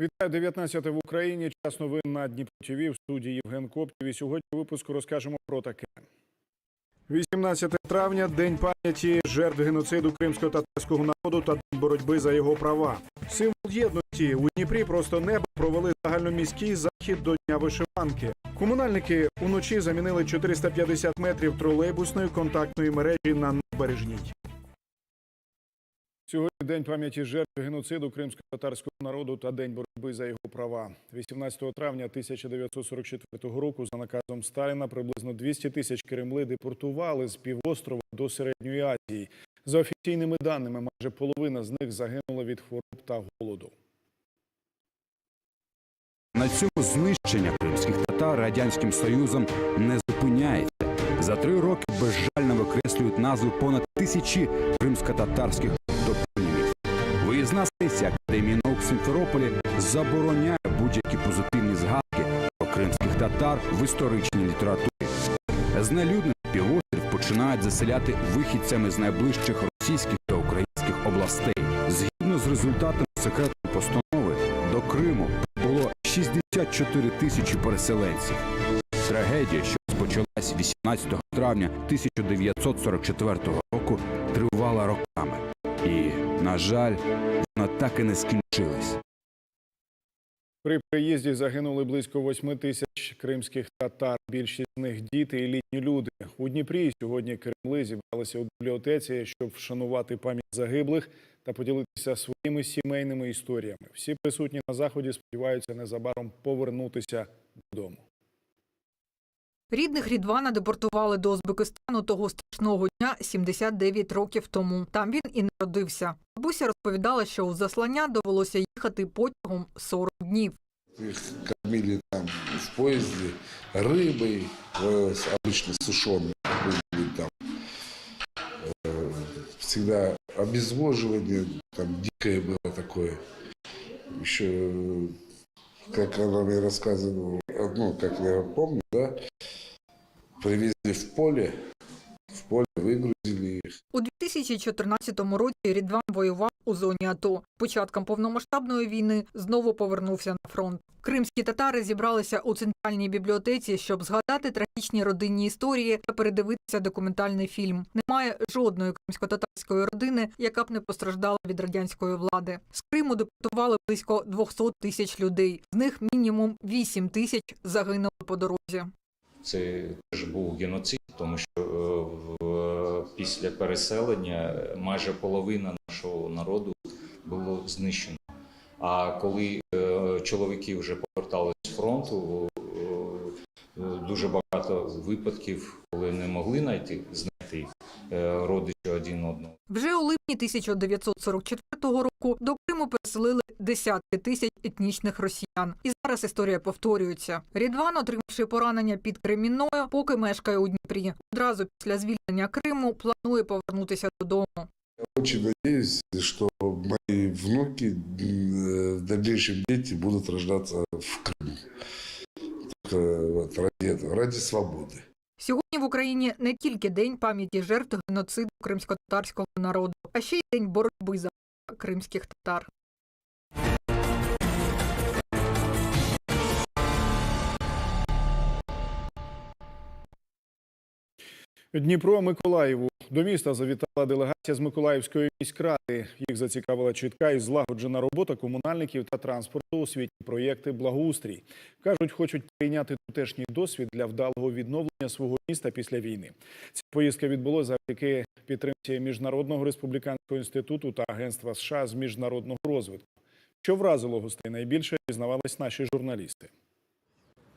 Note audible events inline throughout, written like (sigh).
Вітаю 19 в Україні. Час новин на Дніпро ТВ. В студії Євген Коптів. І сьогодні випуску розкажемо про таке. 18 травня день пам'яті жертв геноциду кримсько-татарського народу та боротьби за його права. Символ єдності у Дніпрі просто небо провели загальноміський захід до Дня вишиванки. Комунальники уночі замінили 450 метрів тролейбусної контактної мережі на набережній. Сьогодні день пам'яті жертв геноциду кримсько-татарського народу та день боротьби за його права. 18 травня 1944 року за наказом Сталіна приблизно 200 тисяч кремли депортували з півострова до середньої Азії. За офіційними даними, майже половина з них загинула від хвороб та голоду. На цьому знищення кримських татар радянським союзом не зупиняється. За три роки безжально викреслюють назву понад тисячі кримсько-татарських. Виїзна сесія Академії наук в Симферополі забороняє будь-які позитивні згадки про кримських татар в історичній літературі. Знелюднений півострів починають заселяти вихідцями з найближчих російських та українських областей. Згідно з результатами секретної постанови, до Криму було 64 тисячі переселенців. Трагедія, що розпочалась 18 травня 1944 року, тривала роками. І, жаль, вона так і не скінчилась. При приїзді загинули близько 8 тисяч кримських татар. Більшість з них діти і літні люди. У Дніпрі сьогодні Кремли зібралися у бібліотеці, щоб вшанувати пам'ять загиблих та поділитися своїми сімейними історіями. Всі присутні на заході сподіваються незабаром повернутися додому. Рідних Рідвана депортували до Узбекистану того страшного дня 79 років тому. Там він і народився. Бабуся розповідала, що у заслання довелося їхати потягом 40 днів. Их кормили там в поезде рыбой, э, с- обычно сушеной, какой-нибудь там. Э, Всегда обезвоживание, там дикое было такое. Еще, э, как она мне рассказывала, э, ну, как я помню, да, привезли в поле, в поле выгрузили их. У 2014 році Рідван воював у зоні АТО. Початком повномасштабної війни знову повернувся на фронт. Кримські татари зібралися у центральній бібліотеці, щоб згадати трагічні родинні історії та передивитися документальний фільм. Немає жодної кримсько-татарської родини, яка б не постраждала від радянської влади. З Криму депортували близько 200 тисяч людей. З них мінімум 8 тисяч загинули по дорозі. Це теж був геноцид, тому що е, в, після переселення майже половина нашого народу було знищено. А коли е, чоловіки вже поверталися з фронту, е, дуже багато випадків, коли не могли знайти знайти е, родичів один одного. Вже у липні 1944 року до Криму переселили десятки тисяч етнічних росіян. І зараз історія повторюється. Рідван, отримавши поранення під Кремінною, поки мешкає у Дніпрі. Одразу після звільнення Криму планує повернутися додому. Очень надеюсь, что мои внуки, э, в дальнейшем дети будут рождаться в Крыму. Только вот ради этого, ради свободы. Сьогодні в Україні не тільки день пам'яті жертв геноциду кримсько-татарського народу, а ще й день боротьби за кримських татар. Дніпро Миколаєву до міста завітала делегація з Миколаївської міськради. Їх зацікавила чітка і злагоджена робота комунальників та транспорту освітні проєкти благоустрій. кажуть, хочуть прийняти тутешній досвід для вдалого відновлення свого міста після війни. Ця поїздка відбулася завдяки підтримці міжнародного республіканського інституту та агентства США з міжнародного розвитку. Що вразило гостей найбільше, дізнавались наші журналісти.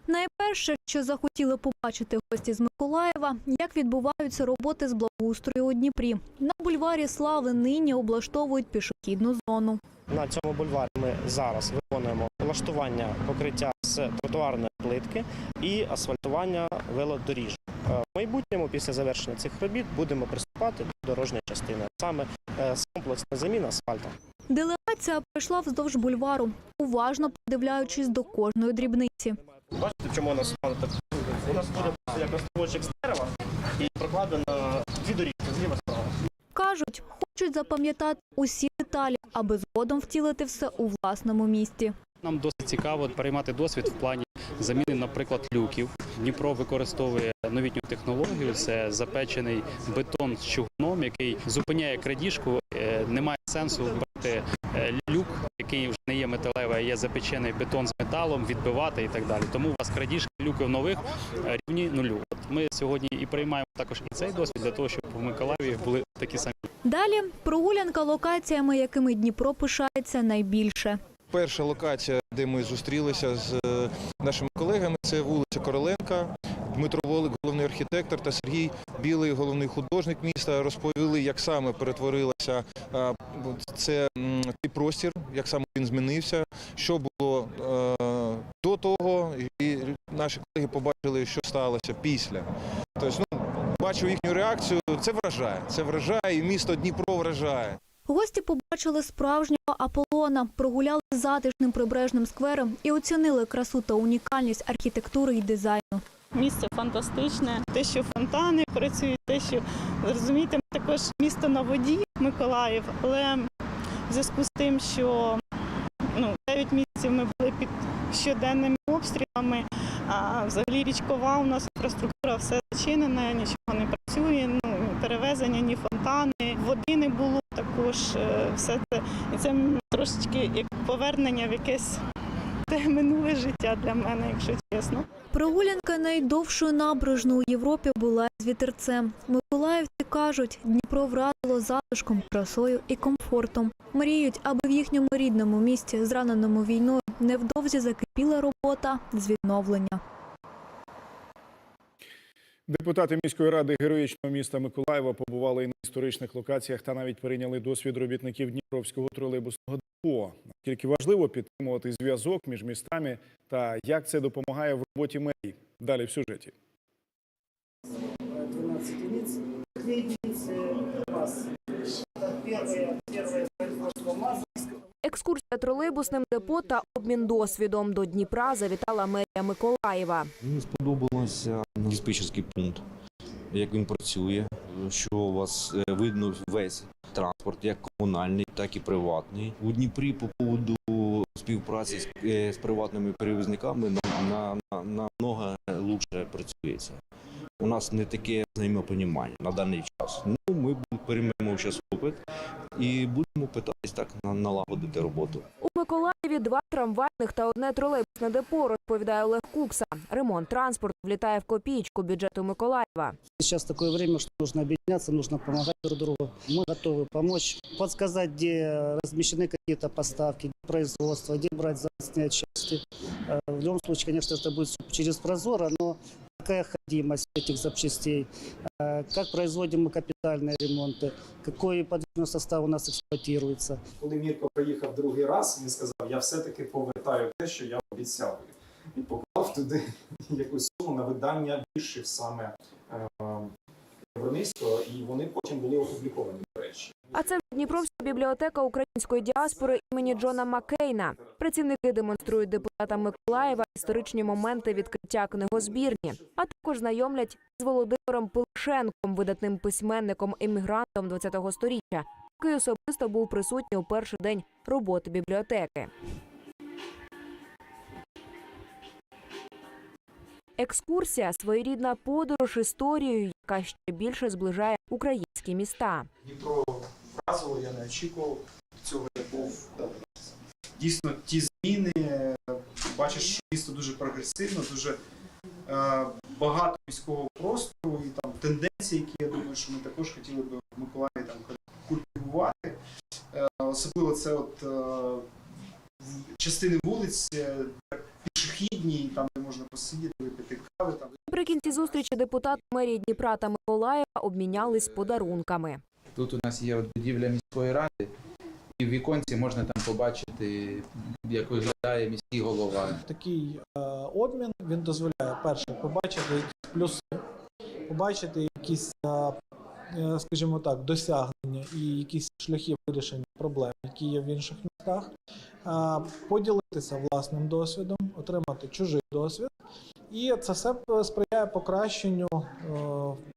Найперше, що захотіли побачити гості з Миколаєва, як відбуваються роботи з благоустрою у Дніпрі. На бульварі Слави нині облаштовують пішохідну зону. На цьому бульварі ми зараз виконуємо влаштування покриття з тротуарної плитки і асфальтування велодоріжжя. Е, В майбутньому, після завершення цих робіт, будемо приступати до дорожньої частини, саме е, з комплексної заміни асфальту. Делегація пройшла вздовж бульвару, уважно придивляючись до кожної дрібниці. Бачите, чому у нас стане так? У нас буде як островочок з дерева і прокладено дві доріжки зліва справа. Кажуть, хочуть запам'ятати усі деталі, аби згодом втілити все у власному місті. Нам досить цікаво переймати досвід в плані заміни, наприклад, люків. Дніпро використовує новітню технологію. Це запечений бетон з чугуном, який зупиняє крадіжку. Е, Немає сенсу брати е, люк, який вже не є металевий, а є запечений бетон з металом, відбивати і так далі. Тому у вас крадіжки люків нових е, рівні нулю. От ми сьогодні і приймаємо також і цей досвід для того, щоб в Миколаєві були такі самі. Далі прогулянка локаціями, якими Дніпро пишається найбільше. Перша локація, де ми зустрілися з е, нашими колегами, це вулиця Короленка. Дмитро Волик, головний архітектор, та Сергій Білий, головний художник міста, розповіли, як саме перетворилася це цей простір, як саме він змінився, що було е, до того, і наші колеги побачили, що сталося після. Тобто, ну, бачу їхню реакцію. Це вражає. Це вражає, і місто Дніпро вражає. Гості побачили справжнього Аполлона, прогуляли затишним прибережним сквером і оцінили красу та унікальність архітектури і дизайну. Місце фантастичне. Те, що фонтани працюють, те, що розумієте, також місто на воді, Миколаїв, але в зв'язку з тим, що ну, 9 місяців ми були під щоденними обстрілами, а взагалі річкова у нас інфраструктура все зачинена, нічого не працює, ну, перевезення, ні фонтани, води не було також. е, Все це. І це трошечки як повернення в якесь те минуле життя для мене, якщо чесно. Прогулянка найдовшою набережною у Європі була з вітерцем. Миколаївці кажуть, Дніпро вразило затишком, красою і комфортом. Мріють, аби в їхньому рідному місті, зраненому війною, невдовзі закипіла робота з відновлення. Депутати міської ради героїчного міста Миколаєва побували і на історичних локаціях та навіть перейняли досвід робітників Дніпровського тролейбусного депо. Наскільки важливо підтримувати зв'язок між містами та як це допомагає в роботі мерії. Далі в сюжеті. 12 единиц. Две единицы МАЗ. Это первое, первое производство МАЗа. Екскурсія тролейбусним депо та обмін досвідом до Дніпра завітала мерія Миколаєва. Мені сподобалося диспетчерський пункт, як він працює, що у вас е, видно весь транспорт, як комунальний, так і приватний. У Дніпрі по поводу співпраці з, е, з приватними перевізниками на, на, на, намного лучше працюється. У нас не таке взаємопонімання на даний час. Ну, ми переймемо зараз опит і будемо питатись так на- налагодити роботу. У Миколаєві два трамвайних та одне тролейбусне депо, розповідає Олег Кукса. Ремонт транспорту влітає в копійку бюджету Миколаєва. Сейчас такое время, что нужно объединяться, нужно помогать друг другу. Мы готовы помочь, подсказать, где размещены какие-то поставки, где производство, где брать запасные части. Э, В любом случае, конечно, это будет всё через Прозоро, но какая ходимость этих запчастей, э, как производим мы капитальные ремонты, какой подвижный состав у нас эксплуатируется. Коли Мірко приїхав другий раз, він сказав, я все-таки повертаю те, що я обіцяв. І поклав туди (laughs) якусь суму на видання більших саме е, і вони потім були опубліковані, до речі. А це Дніпровська бібліотека української діаспори імені Джона Маккейна. Працівники демонструють депутатам Миколаєва історичні моменти відкриття книгозбірні, а також знайомлять з Володимиром Пилишенком, видатним письменником емігрантом ХХ століття, який особисто був присутній у перший день роботи бібліотеки. Екскурсія своєрідна подорож історією, яка ще більше зближає українські міста. Дніпро вразило, я не очікував. Цього я був е, дійсно ті зміни. е, Бачиш, що місто дуже прогресивно, дуже е, багато міського простору і там тенденції, які я думаю, що ми також хотіли б в Миколаєві там культивувати. Е, особливо це от е, частини вулиць, е, пішохідні, там де можна посидіти, випити кави. Там Наприкінці зустрічі депутати мерії Дніпра та Миколаєва обмінялись подарунками. Тут у нас є от будівля міської ради, і в віконці можна там побачити, як виглядає міський голова. Такий е, обмін він дозволяє перше побачити якісь плюси, побачити якісь, е, е, скажімо так, досягнення і якісь шляхи вирішення проблем, які є в інших містах, е, поділитися власним досвідом, отримати чужий досвід. І це все сприяє покращенню е,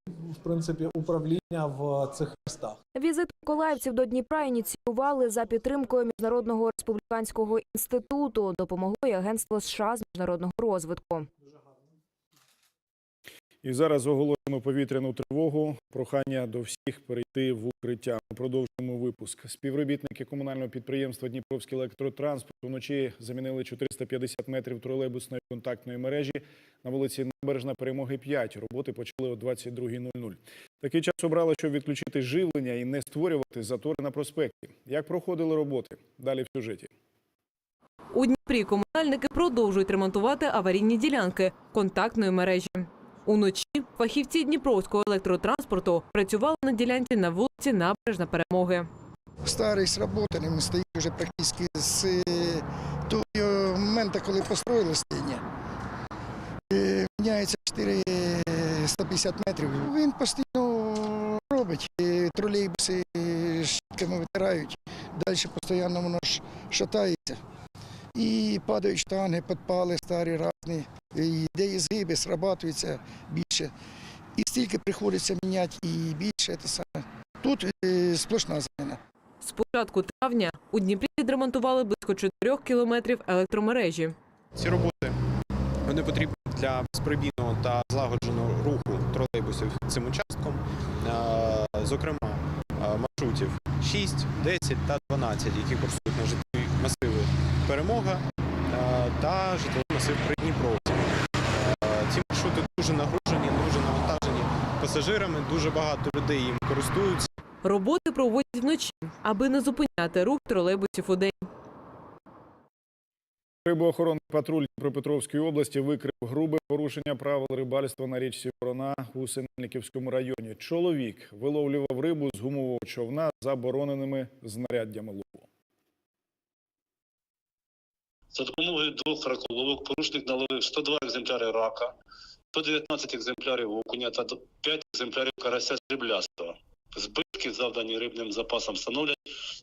в принципі управління в цих містах. Візит миколаївців до Дніпра ініціювали за підтримкою міжнародного республіканського інституту. Допомогло й США з міжнародного розвитку. І зараз оголошено повітряну тривогу. Прохання до всіх перейти в укриття. Ми продовжуємо випуск. Співробітники комунального підприємства Дніпровський електротранспорт вночі замінили 450 метрів тролейбусної контактної мережі на вулиці Набережна Перемоги 5. Роботи почали о 22.00. Такий час обрали, щоб відключити живлення і не створювати затори на проспекті. Як проходили роботи? Далі в сюжеті. У Дніпрі комунальники продовжують ремонтувати аварійні ділянки контактної мережі. Уночі фахівці Дніпровського електротранспорту працювали на ділянці на вулиці Набережна Перемоги. Старий сработаний, стоїть вже практично з е, того е, моменту, коли построїли стіння. Е, Міняється 450 метрів. Він постійно робить. Е, Тролейбуси е, щітками витирають. Далі постійно воно шатається. І падають штанги, підпали старі різні. І де є згиби, срабатується більше. І стільки приходиться міняти, і більше це саме. Тут е, сплошна заміна. З початку травня у Дніпрі відремонтували близько 4 кілометрів електромережі. Ці роботи вони потрібні для безперебійного та злагодженого руху тролейбусів цим участком, е, зокрема е, маршрутів 6, 10 та 12, які курсують на житлові масиви Перемога е, та житловий масив Придніпровськ. Е, Ці маршрути дуже нагружені, дуже навантажені пасажирами, дуже багато людей їм користуються. Роботи проводять вночі, аби не зупиняти рух тролейбусів у день. Рибоохоронний патруль Дніпропетровської області викрив грубе порушення правил рибальства на річці Ворона у Синельниківському районі. Чоловік виловлював рибу з гумового човна забороненими знаряддями лову. За допомогою двох раколовок порушник наловив 102 екземпляри рака, 119 екземплярів окуня та 5 екземплярів карася сріблястого. Збитки, завдані рибним запасом, становлять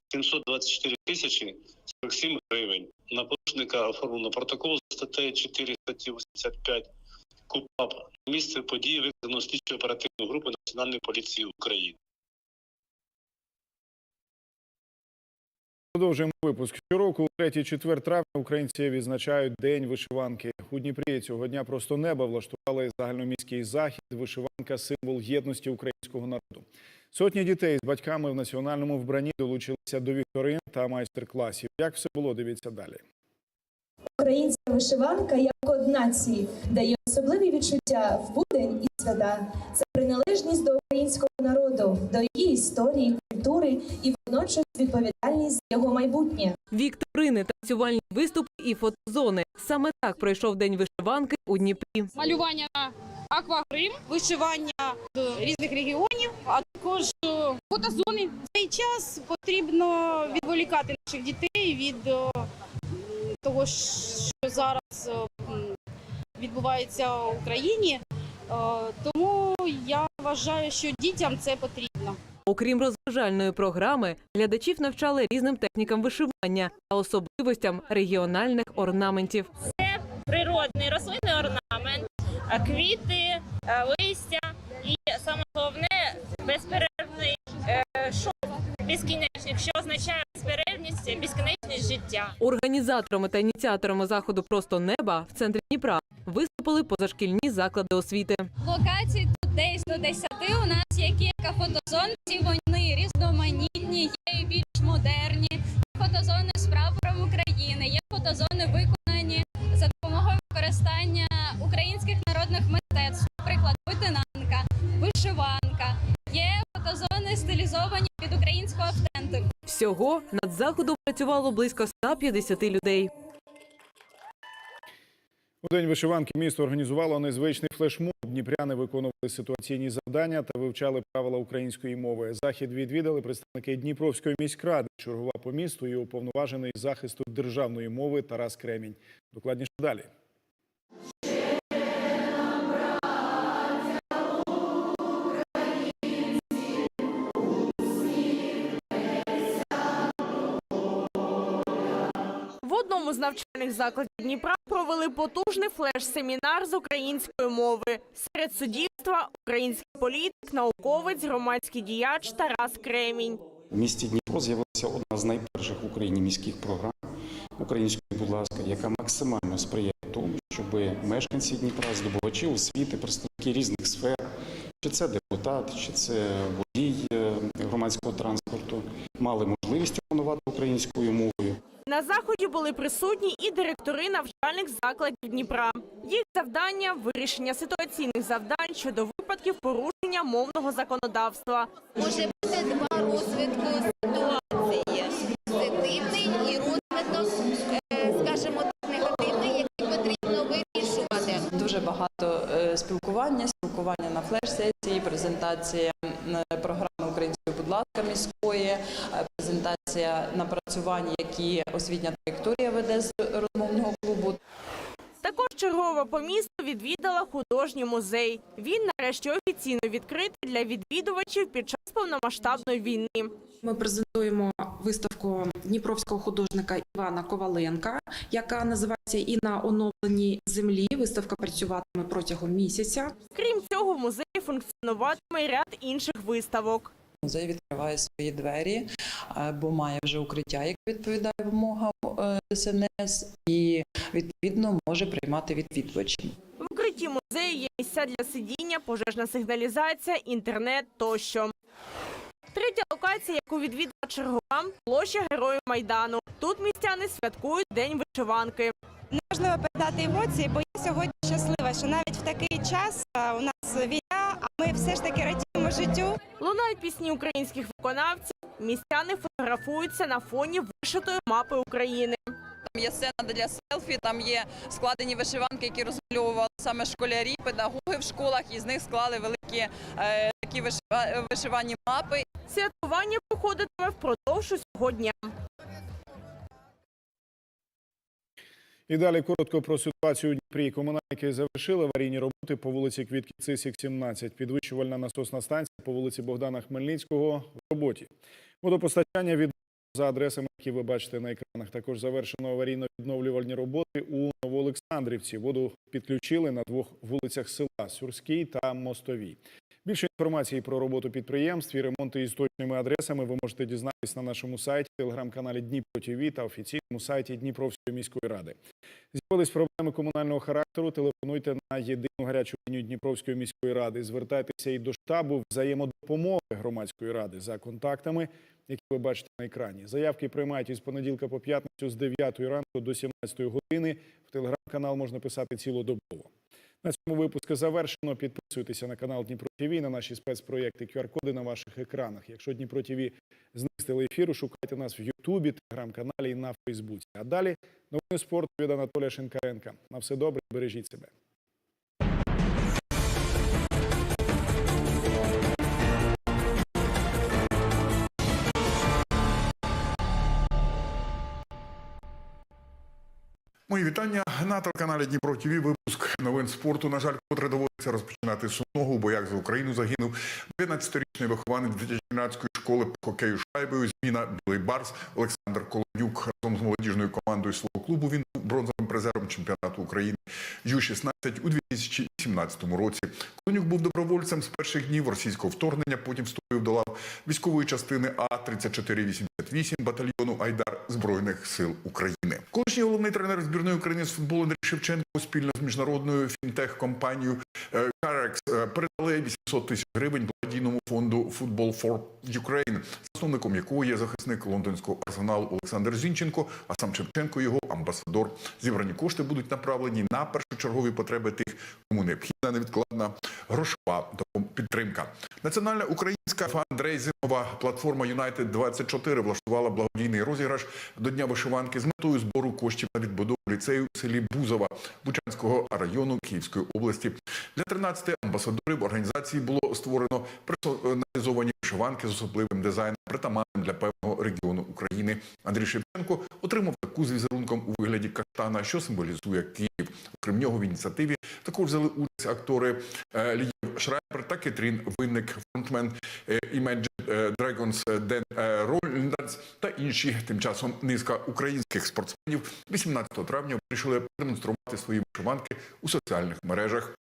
724 тисячі 47 гривень. На порушника оформлено протокол за статтею 4 статті 85 КУПАП. Місце події викликано слідчо оперативну групу Національної поліції України. Продовжуємо випуск. Щороку, у 3-4 травня, українці відзначають День вишиванки. У Дніпрі цього дня просто неба влаштували загальноміський захід. Вишиванка – символ єдності українського народу. Сотні дітей з батьками в національному вбранні долучилися до вікторин та майстер-класів. Як все було, дивіться далі. Українська вишиванка як код нації дає особливі відчуття в будень і свята. Це приналежність до українського народу, до її історії, культури і водночас відповідальність за його майбутнє. Вікторини, танцювальні виступи і фотозони. Саме так пройшов день вишиванки у Дніпрі. малювання аквагрим, вишивання з різних регіонів, а також е, фотозони. В цей час потрібно відволікати наших дітей від е, того, що зараз е, відбувається в Україні. Е, Тому я вважаю, що дітям це потрібно. Окрім розважальної програми, глядачів навчали різним технікам вишивання та особливостям регіональних орнаментів. Це природний рослинний орнамент, квіти, е, листя і саме головне безперервний шов безкінечник, що означає безперервність, безкінечність життя. Організаторами та ініціаторами заходу Просто неба в центрі Дніпра виступили позашкільні заклади освіти. Локацій тут десь до 10. У нас є кілька фотозон. Ці вони різноманітні, є і більш модерні. Фотозони з прапором України, є фотозони виконані за допомогою використання українських народних мистецтв, автентику. Всього над заходом працювало близько 150 людей. У день вишиванки місто організувало незвичний флешмоб. Дніпряни виконували ситуаційні завдання та вивчали правила української мови. Захід відвідали представники Дніпровської міськради, чергова по місту і уповноважений захисту державної мови Тарас Кремінь. Докладніше далі. Одному з навчальних закладів Дніпра провели потужний флеш-семінар з української мови. Серед суддівства український політик, науковець, громадський діяч Тарас Кремінь. В місті Дніпро з'явилася одна з найперших в Україні міських програм української, будь ласка, яка максимально сприяє тому, щоб мешканці Дніпра, здобувачі освіти, представники різних сфер, чи це депутат, чи це водій е, громадського транспорту, мали можливість опанувати українською мовою. На заході були присутні і директори навчальних закладів Дніпра. Їх завдання вирішення ситуаційних завдань щодо випадків порушення мовного законодавства. Може бути два розвитку ситуації: позитивний і розвиток, е, скажімо так, негативний, який потрібно вирішувати. Дуже багато е, спілкування, спілкування на флеш-сесії, презентація е, програми української, ласка, міської, е, презентація напрацювань, які освітня траєкторія веде з розмовного клубу. Також чергово по місту відвідала художній музей. Він нарешті офіційно відкритий для відвідувачів під час повномасштабної війни. Ми презентуємо виставку дніпровського художника Івана Коваленка, яка називається І на оновленій землі. Виставка працюватиме протягом місяця. Крім цього, в музеї функціонуватиме ряд інших виставок. Музей відкриває свої двері, бо має вже укриття, яке відповідає вимогам е, ДСНС, і відповідно може приймати відвідувачів. В укритті музею є місця для сидіння, пожежна сигналізація, інтернет тощо. Третя локація, яку відвідала чергова, площа Героїв Майдану. Тут містяни святкують День вишиванки. Неможливо передати емоції, бо я сьогодні щаслива, що навіть в такий час у нас війна, а ми все ж таки життю. Лунають пісні українських виконавців. Містяни фотографуються на фоні вишитої мапи України. Там є сцена для селфі, там є складені вишиванки, які розмальовували саме школярі, педагоги в школах, і з них склали великі е, такі вишива- вишивані мапи. Святкування проходитиме впродовж усього дня. І далі коротко про ситуацію у Дніпрі. Комунальники завершили аварійні роботи по вулиці Квітки Цисік, 17. Підвищувальна насосна станція по вулиці Богдана Хмельницького в роботі. Водопостачання від за адресами, які ви бачите на екранах. Також завершено аварійно-відновлювальні роботи у Новоолександрівці. Воду підключили на двох вулицях села Сюрській та Мостовій. Більше інформації про роботу підприємств і ремонти із точними адресами ви можете дізнатись на нашому сайті, телеграм-каналі Дніпро ТВ та офіційному сайті Дніпровської міської ради. З'явились проблеми комунального характеру. Телефонуйте на єдину гарячу лінію Дніпровської міської ради. Звертайтеся і до штабу взаємодопомоги громадської ради за контактами, які ви бачите на екрані. Заявки приймають із понеділка по п'ятницю з 9 ранку до 17 години. В телеграм-канал можна писати цілодобово. На цьому випуску завершено. Підписуйтеся на канал Дніпро ТВ, на наші спецпроєкти, QR-коди на ваших екранах. Якщо Дніпро ТВ знистили ефіру, шукайте нас в Ютубі, телеграм-каналі і на Фейсбуці. А далі новини спорту від Анатолія Шинкаренка. На все добре, бережіть себе. Мої вітання на телеканалі Дніпро ТВ. Випуск новин спорту. На жаль, котре доводиться розпочинати сумного, бо як за Україну загинув 19-річний вихованець дитячо-юнацької школи по хокею шайбою. Зміна Білий Барс Олександр Колодюк разом з молодіжною командою свого клубу. Він був бронзовим призером чемпіонату України Ю-16 у 2017 році. Колодюк був добровольцем з перших днів російського вторгнення. Потім вступив до лав військової частини А 3488 батальйону Айдар збройних сил України. Колишній головний тренер збірної України з футболу Андрій Шевченко спільно з міжнародною фінтех-компанією Carex е, передали 800 тисяч гривень благодійному фонду Football for Ukraine, засновником якого є захисник лондонського арсеналу Олександр Зінченко, а сам Шевченко його амбасадор. Зібрані кошти будуть направлені на першочергові потреби тих, кому необхідна невідкладна грошова підтримка. Національна українська фандрейзингова платформа United 24 влаштувала благодійний розіграш до Дня вишиванки з метою збору коштів на відбудову ліцею в селі Бузова Бучанського району Київської області. Для 13 15 амбасадорів організації було створено персоналізовані вишиванки з особливим дизайном, притаманним для певного регіону України. Андрій Шевченко отримав таку з візерунком у вигляді каштана, що символізує Київ. Окрім нього в ініціативі також взяли участь актори е, Лієв Шрайбер та Кетрін Винник, фронтмен е, Imagine е, Dragons Ден е, та інші. Тим часом низка українських спортсменів 18 травня вирішили продемонструвати свої вишиванки у соціальних мережах.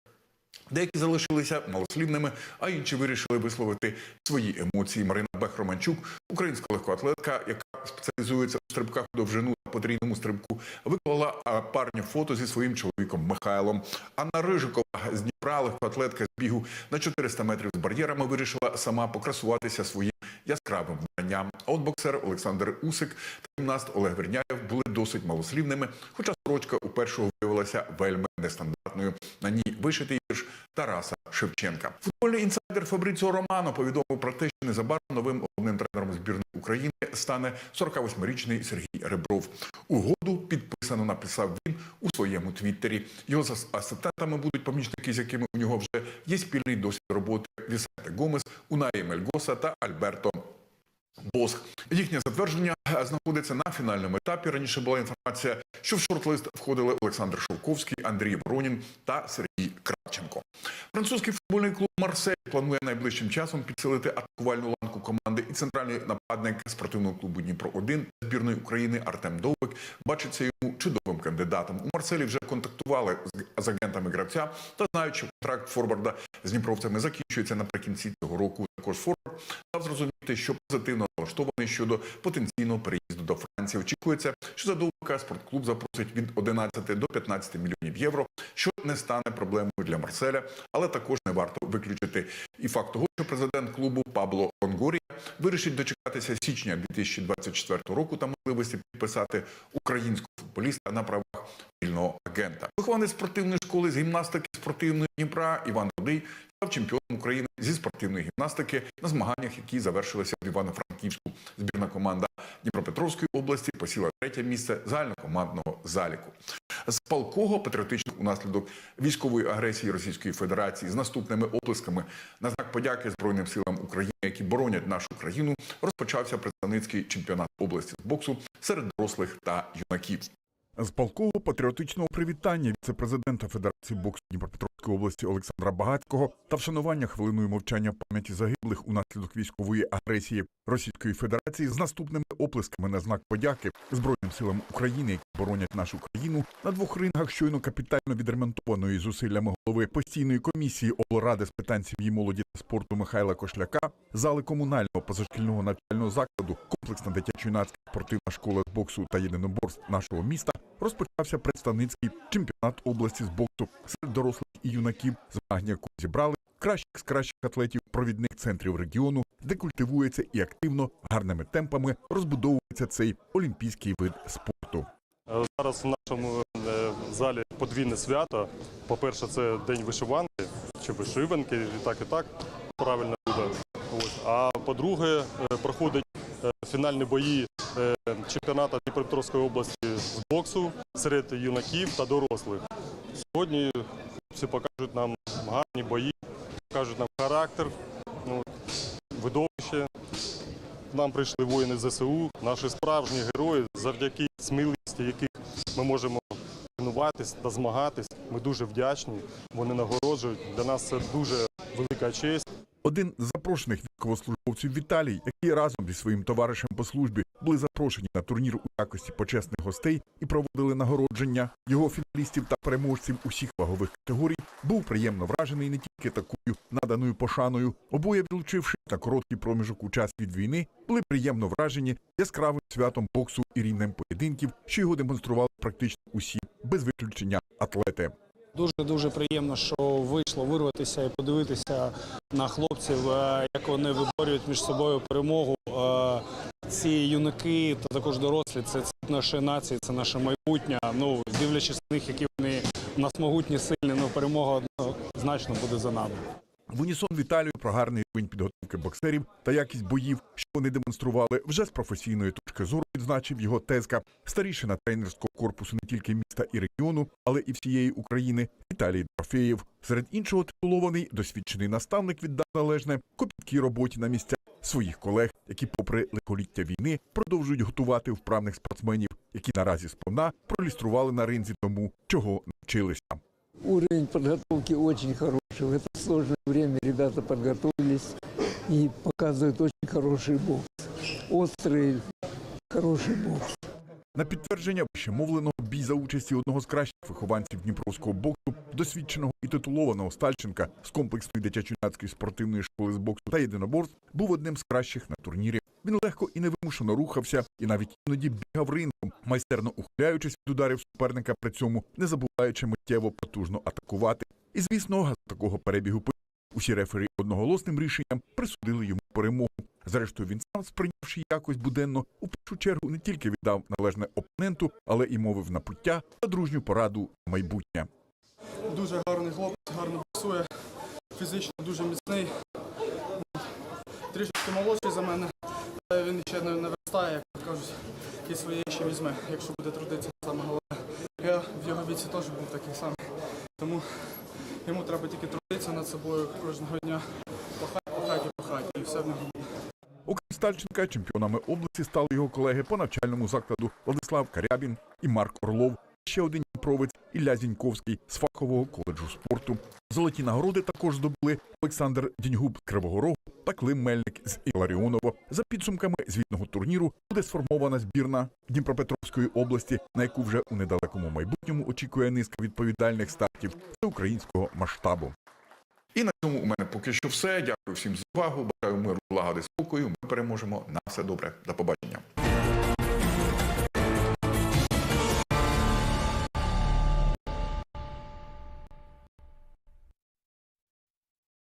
Деякі залишилися малослівними, а інші вирішили висловити свої емоції. Марина Бех-Романчук, українська легкоатлетка, яка спеціалізується у стрибках довжину та потрійному стрибку, виклала а, парні фото зі своїм чоловіком Михайлом. Анна Рижикова з Дніпра, легкоатлетка з бігу на 400 метрів з бар'єрами, вирішила сама покрасуватися своїм яскравим вбранням. А от боксер Олександр Усик та гімнаст Олег Верняєв були досить малослівними, хоча сорочка у першого виявилася вельми нестандартною. На ній вишитий вірш Тараса Шевченка. Футбольний інсайдер Фабріціо Романо повідомив про те, що незабаром новим головним тренером збірної України стане 48-річний Сергій Ребров. Угоду підписано написав він у своєму твіттері. Його асистентами будуть помічники, з якими у нього вже є спільний досвід роботи Вісенте Гомес, Унаї Мельгоса та Альберто Босх. Їхнє затвердження е, знаходиться на фінальному етапі. Раніше була інформація, що в шорт-лист входили Олександр Шовковський, Андрій Воронін та Сергій Кравченко. Французький футбольний клуб Марсель планує найближчим часом підсилити атакувальну ланку команди і центральний нападник спортивного клубу Дніпро 1 збірної України Артем Довбик бачиться йому чудовим кандидатом. У Марселі вже контактували з- агентами гравця та знають, що контракт Форварда з дніпровцями закінчується наприкінці цього року. Також Форвард дав зрозуміти, що позитивно налаштований щодо потенційного переїзду до Франції. Очікується, що за Довбика спортклуб запросить від 11 до 15 мільйонів євро, що не стане проблемою для Марселя, але також не варто виключити і факт того, що президент клубу Пабло Онгорія вирішить дочекатися січня 2024 року та можливості підписати українського футболіста на правах вільного агента. Вихованець спортивної школи з гімнастики спортивної Дніпра Іван Рудий чемпіоном України зі спортивної гімнастики на змаганнях, які завершилися в Івано-Франківську. Збірна команда Дніпропетровської області посіла третє місце загальнокомандного заліку. З палкого патріотичного унаслідок військової агресії Російської Федерації з наступними оплесками на знак подяки Збройним силам України, які боронять нашу країну, розпочався представницький чемпіонат області з боксу серед дорослих та юнаків. З полкового патріотичного привітання віце-президента Федерації боксу Дніпропетровської області Олександра Багацького та вшанування хвилиною мовчання пам'яті загиблих унаслідок військової агресії Російської Федерації з наступними оплесками на знак подяки Збройним силам України, які боронять нашу країну на двох рингах щойно капітально відремонтованої зусиллями голови постійної комісії облради з питань сім'ї молоді та спорту Михайла Кошляка, зали комунального позашкільного навчального закладу, комплексна дитячо-юнацька спортивна школа з боксу та єдиноборств нашого міста розпочався представницький чемпіонат області з боксу серед дорослих і юнаків, змагання якого зібрали кращих з кращих атлетів провідних центрів регіону, де культивується і активно гарними темпами розбудовується цей олімпійський вид спорту. Е, Зараз в нашому е, залі подвійне свято. По-перше, це день вишиванки чи вишиванки, і так і так правильно буде. А по-друге, е, проходять е, фінальні бої е, чемпіонату Дніпропетровської області з боксу серед юнаків та дорослих. Сьогодні хлопці покажуть нам гарні бої, покажуть нам характер, ну, видовище. Нам прийшли воїни ЗСУ, наші справжні герої, завдяки сміливості, яких ми можемо тренуватись та змагатись. Ми дуже вдячні. Вони нагороджують. Для нас це дуже велика честь. Один з запрошених військовослужбовців Віталій, який разом зі своїм товаришем по службі були запрошені на турнір у якості почесних гостей і проводили нагородження його фіналістів та переможців усіх вагових категорій, був приємно вражений не тільки такою наданою пошаною. Обоє відлучивши на короткий проміжок у час від війни, були приємно вражені яскравим святом боксу і рівнем поєдинків, що його демонстрували практично усі без виключення атлети. Дуже дуже приємно, що вийшло вирватися і подивитися на хлопців, е, як вони виборюють між собою перемогу. Е, Ці юнаки та також дорослі це нашої нації, це наше майбутнє. Ну дивлячись на них, які вони у нас могутні, сильні, ну перемога однозначно буде за нами. В унісон Віталію про гарний рівень підготовки боксерів та якість боїв, що вони демонстрували, вже з професійної точки зору відзначив його тезка, старішина тренерського корпусу не тільки міста і регіону, але і всієї України Віталій Дорофеєв. Серед іншого титулований досвідчений наставник віддав належне копіткій роботі на місцях своїх колег, які, попри лихоліття війни, продовжують готувати вправних спортсменів, які наразі сповна проілюстрували на ринзі тому, чого навчилися. Уровень подготовки очень хороший В это сложное время ребята подготовились и показывают очень хороший бокс. Острый, хороший бокс. На підтвердження вищемовленого бій за участі одного з кращих вихованців дніпровського боксу, досвідченого і титулованого Стальченка з комплексної дитячо-юнацької спортивної школи з боксу та єдиноборств, був одним з кращих на турнірі. Він легко і невимушено рухався, і навіть іноді бігав рингом, майстерно ухиляючись від ударів суперника при цьому, не забуваючи миттєво потужно атакувати. І звісно, за такого перебігу усі рефері одноголосним рішенням присудили йому перемогу. Зрештою, він сам, сприйнявши якось буденно, у першу чергу не тільки віддав належне опоненту, але і мовив на пуття та дружню пораду майбутнє. Дуже гарний хлопець, гарно боксує, фізично дуже міцний. Трішки молодший за мене, але він ще не, виростає, як кажуть, і своє ще візьме, якщо буде трудитися саме головне. Я в його віці теж був такий самий. Тому йому треба тільки трудитися над собою кожного дня. Пахати, пахати, пахати, і все в нього буде. Окрім Стальченка, чемпіонами області стали його колеги по навчальному закладу Владислав Карябін і Марк Орлов. Ще один дніпровець Ілля Зіньковський з фахового коледжу спорту. Золоті нагороди також здобули Олександр Діньгуб з Кривого Рогу та Клим Мельник з Іларіонова. За підсумками звітного турніру буде сформована збірна Дніпропетровської області, на яку вже у недалекому майбутньому очікує низка відповідальних стартів всеукраїнського масштабу. І на цьому у мене поки що все. Дякую всім за увагу. Бажаю миру, влагоди, спокою. Ми переможемо. На все добре. До побачення.